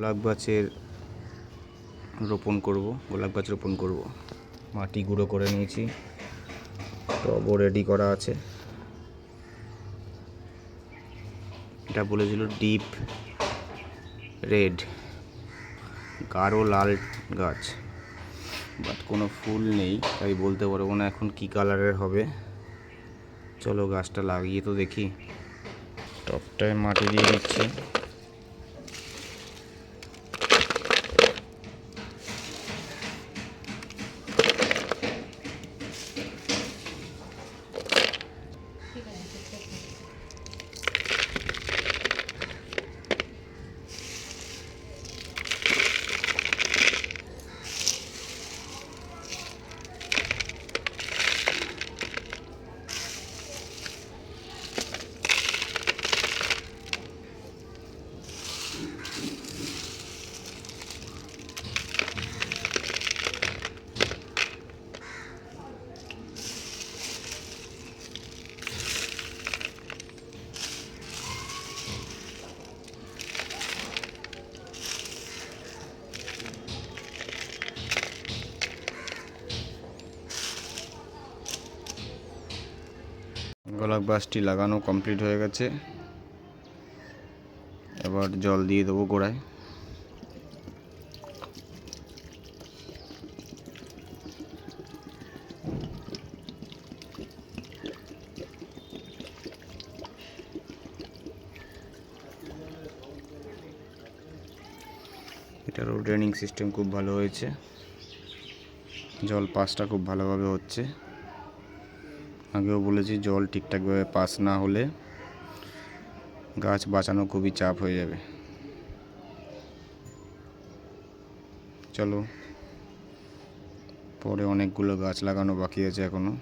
গোলাপ গাছের রোপণ করব, গোলাপ গাছ রোপণ করব। মাটি গুঁড়ো করে নিয়েছি। টবও রেডি করা আছে। এটা বলেছিল ডিপ রেড গাঢ় লাল গাছ। বাট কোনো ফুল নেই, তাই বলতে পারব না এখন কি কালারের হবে। চলো গাছটা লাগিয়ে তো দেখি। টপটায় মাটি দিয়ে দিচ্ছে। গোলাপ গাছটি লাগানো কমপ্লিট হয়ে গেছে। এবার জল দিয়ে দেবো গোড়ায়। এটারও ড্রেনিং সিস্টেম খুব ভালো হয়েছে। জল পাসটা খুব ভালোভাবে হচ্ছে। আগেও বলেছি, জল ঠিকঠাকভাবে পাস না হলে গাছ বাঁচানো খুবই চাপ হয়ে যাবে। চলো, পরে অনেকগুলো গাছ লাগানো বাকি আছে এখনও।